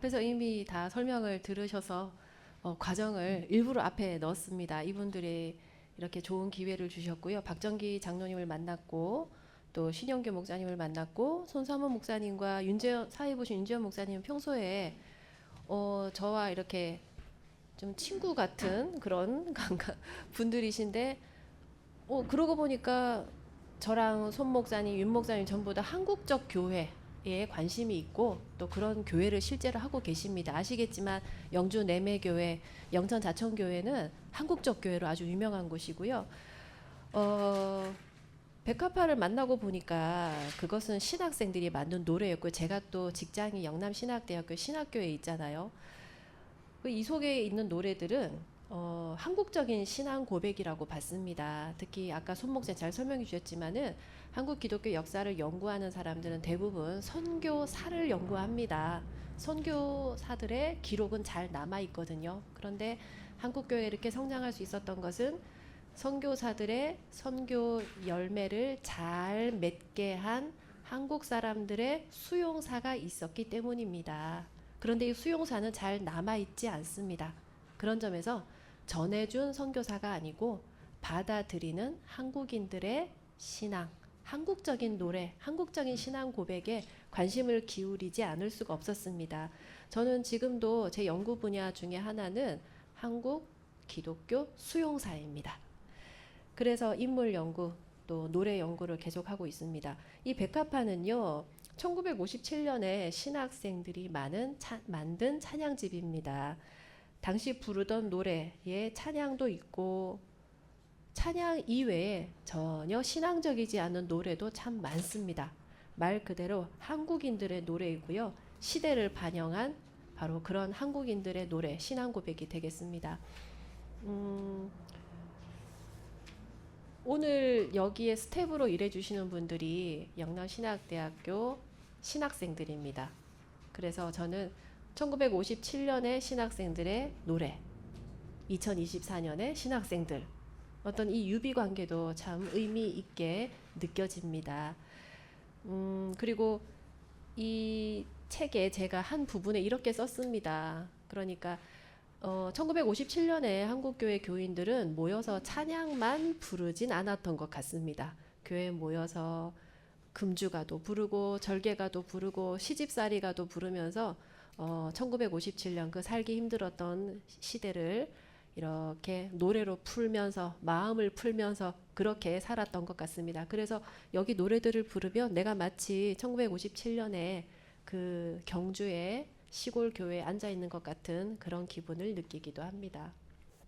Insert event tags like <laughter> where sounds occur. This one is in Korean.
앞에서 이미 다 설명을 들으셔서 어, 과정을 일부러 앞에 넣었습니다. 이분들이 이렇게 좋은 기회를 주셨고요. 박정기 장로님을 만났고 또 신영교 목사님을 만났고 손삼원 목사님과 윤재현 사회 보신 윤재현 목사님은 평소에 어, 저와 이렇게 좀 친구 같은 그런 <laughs> 분들이신데 어, 그러고 보니까 저랑 손 목사님, 윤 목사님 전부 다 한국적 교회 에 관심이 있고 또 그런 교회를 실제로 하고 계십니다. 아시겠지만 영주 내매교회, 영천 자천교회는 한국적 교회로 아주 유명한 곳이고요. 어, 백화파를 만나고 보니까 그것은 신학생들이 만든 노래였고 제가 또 직장이 영남 신학대학교 신학교에 있잖아요. 그이 속에 있는 노래들은 어, 한국적인 신앙 고백이라고 봤습니다. 특히 아까 손 목사 잘 설명해 주셨지만은 한국 기독교 역사를 연구하는 사람들은 대부분 선교사를 연구합니다. 선교사들의 기록은 잘 남아 있거든요. 그런데 한국 교회 이렇게 성장할 수 있었던 것은 선교사들의 선교 열매를 잘 맺게 한 한국 사람들의 수용사가 있었기 때문입니다. 그런데 이 수용사는 잘 남아 있지 않습니다. 그런 점에서 전해준 선교사가 아니고 받아들이는 한국인들의 신앙, 한국적인 노래, 한국적인 신앙 고백에 관심을 기울이지 않을 수가 없었습니다. 저는 지금도 제 연구 분야 중에 하나는 한국 기독교 수용사입니다. 그래서 인물 연구 또 노래 연구를 계속하고 있습니다. 이 백합화는요. 1957년에 신학생들이 많은 차, 만든 찬양집입니다. 당시 부르던 노래에 찬양도 있고 찬양 이외에 전혀 신앙적이지 않은 노래도 참 많습니다. 말 그대로 한국인들의 노래이고요. 시대를 반영한 바로 그런 한국인들의 노래, 신앙 고백이 되겠습니다. 음, 오늘 여기에 스텝으로 일해주시는 분들이 영남신학대학교 신학생들입니다. 그래서 저는 1957년의 신학생들의 노래, 2024년의 신학생들, 어떤 이 유비 관계도 참 의미 있게 느껴집니다. 음, 그리고 이 책에 제가 한 부분에 이렇게 썼습니다. 그러니까 어, 1957년에 한국교회 교인들은 모여서 찬양만 부르진 않았던 것 같습니다. 교회 모여서 금주가도 부르고 절개가도 부르고 시집살이가도 부르면서 어, 1957년 그 살기 힘들었던 시대를 이렇게 노래로 풀면서 마음을 풀면서 그렇게 살았던 것 같습니다. 그래서 여기 노래들을 부르면 내가 마치 1957년에 그 경주의 시골 교회에 앉아 있는 것 같은 그런 기분을 느끼기도 합니다.